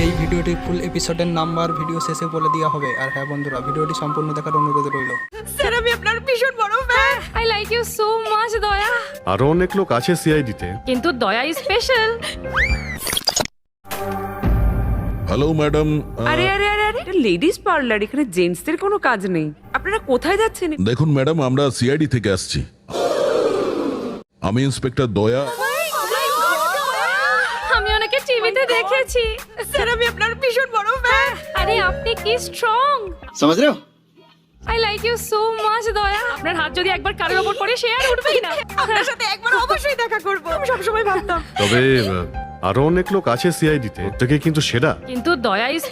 এই ভিডিওটির ফুল এপিসোডের নাম্বার ভিডিও শেষে বলে দেওয়া হবে। আর হ্যাঁ বন্ধুরা ভিডিওটি সম্পূর্ণ দেখার অনুরোধ রইল। স্যার আমি আপনার ভীষণ বড় fan I like you so much দয়া। আরও অনেক লোক আছে সিআইডিতে কিন্তু দয়া ইজ স্পেশাল হ্যালো ম্যাডাম আরে আরে আরে আরে লেডিস পার্লার এখানে জেন্টসদের কোনো কাজ নেই। আপনারা কোথায় যাচ্ছেন? দেখুন ম্যাডাম আমরা সিআইডি থেকে আসছি। আমি ইন্সপেক্টর দয়া আমি ওনাকে টিভিতে দেখেছি স্যার আমি আপনার ভীষণ বড় ফ্যান আরে আপনি কি স্ট্রং समझ रहे हो I like you so much দয়া আপনার হাত যদি একবার কারোর ওপর পড়ে সে আর উঠবেই না আপনার সাথে একবার অবশ্যই দেখা করব আমি সবসময় ভাবতাম তবে আহ, আরো অনেক লোক আছে সিআইডিতে প্রত্যেকে কিন্তু সেরা কিন্তু দয়া ইজ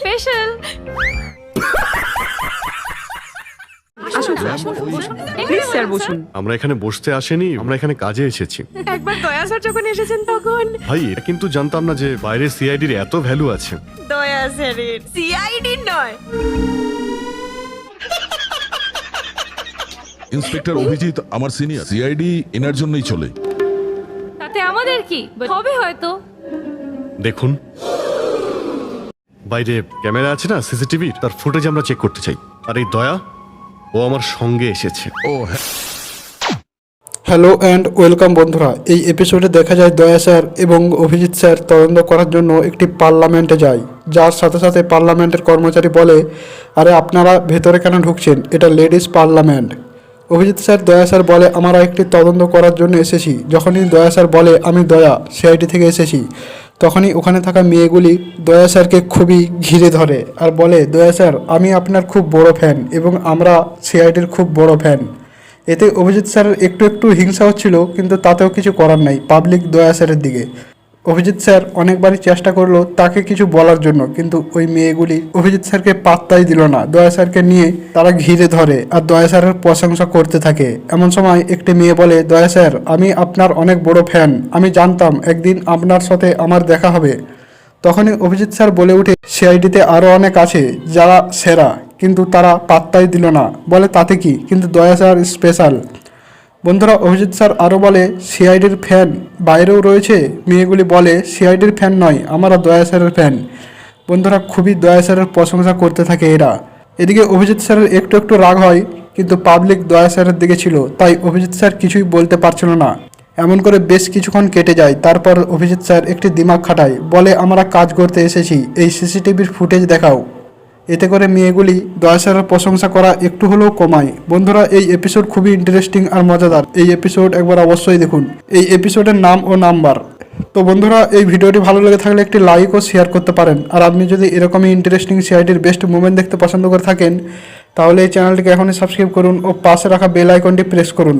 স্পেশাল আসুন প্লিজ স্যার বসুন। আমরা এখানে বসতে আসেনি আমরা এখানে কাজে এসেছি। একবার দয়া স্যার যখন এসেছেন তখন। ভাই এটা কিন্তু জানতাম না যে বাইরে সিআইডির এত ভ্যালু আছে। দয়া স্যারের সিআইডি নয়। ইন্সপেক্টর অভিজিৎ আমার সিনিয়র। সিআইডি এনার জন্যই চলে। তাতে আমাদের কি? হবে হয়তো। দেখুন। বাইরে ক্যামেরা আছে না সিসিটিভি তার ফুটেজ আমরা চেক করতে চাই। আর এই দয়া ও আমার সঙ্গে এসেছে। ও হ্যাঁ। হ্যালো অ্যান্ড ওয়েলকাম বন্ধুরা এই এপিসোডে দেখা যায় দয়া স্যার এবং অভিজিৎ স্যার তদন্ত করার জন্য একটি পার্লামেন্টে যায় যার সাথে সাথে পার্লামেন্টের কর্মচারী বলে আরে আপনারা ভেতরে কেন ঢুকছেন? এটা লেডিস পার্লামেন্ট। অভিজিৎ স্যার দয়া স্যার বলে আমরা একটি তদন্ত করার জন্য এসেছি। যখনই দয়া স্যার বলে আমি দয়া সিআইটি থেকে এসেছি। তখনই ওখানে থাকা মেয়েগুলি দয়া স্যারকে খুবই ঘিরে ধরে আর বলে, দয়া স্যার, আমি আপনার খুব বড় ফ্যান এবং আমরা সিআইডির খুব বড় ফ্যান। এতে অভিজিৎ স্যারের একটু একটু হিংসা হচ্ছিল কিন্তু তাতেও কিছু করার নাই। পাবলিক দয়া স্যারের দিকে। অভিজিৎ স্যার অনেকবারই চেষ্টা করল তাকে কিছু বলার জন্য, কিন্তু ওই মেয়েগুলি অভিজিৎ স্যারকে পাত্তাই দিল না। দয়া স্যারকে নিয়ে তারা ঘিরে ধরে আর দয়া স্যারের প্রশংসা করতে থাকে। এমন সময় একটি মেয়ে বলে, দয়া স্যার, আমি আপনার অনেক বড় ফ্যান। আমি জানতাম একদিন আপনার সাথে আমার দেখা হবে। তখনই অভিজিৎ স্যার বলে উঠে সিআইডিতে আরও অনেক আছে, যারা সেরা, কিন্তু তারা পাত্তাই দিল না। বলে, তাতে কি? কিন্তু দয়া স্যার স্পেশাল। বন্ধুরা, অভিজিৎ স্যার আরও বলে সিআইডির ফ্যান বাইরেও রয়েছে। মেয়েগুলি বলে সিআইডির ফ্যান নয়, আমরা দয়া স্যারের ফ্যান বন্ধুরা, খুবই দয়া স্যারের প্রশংসা করতে থাকে এরা। এদিকে অভিজিৎ স্যারের একটু একটু রাগ হয়, কিন্তু পাবলিক দয়া স্যারের দিকে ছিল, তাই অভিজিৎ স্যার কিছুই বলতে পারছিল না। এমন করে বেশ কিছুক্ষণ কেটে যায়, তারপর অভিজিৎ স্যার একটি দিমাগ খাটায়, বলে, আমরা কাজ করতে এসেছি, এই সিসিটিভির ফুটেজ দেখাও। এতে করে মেয়েগুলি দয়াসারের প্রশংসা করা একটু হলেও কমায়। বন্ধুরা, এই এপিসোড খুবই ইন্টারেস্টিং আর মজাদার। এই এপিসোড একবার অবশ্যই দেখুন। এই এপিসোডের নাম ও নাম্বার তো বন্ধুরা, এই ভিডিওটি ভালো লেগে থাকলে একটি লাইক ও শেয়ার করতে পারেন। আর আপনি যদি এরকমই ইন্টারেস্টিং সিআইটির বেস্ট মুভমেন্ট দেখতে পছন্দ করে থাকেন, তাহলে এই চ্যানেলটিকে এখনই সাবস্ক্রাইব করুন ও পাশে রাখা বেল আইকনটি প্রেস করুন।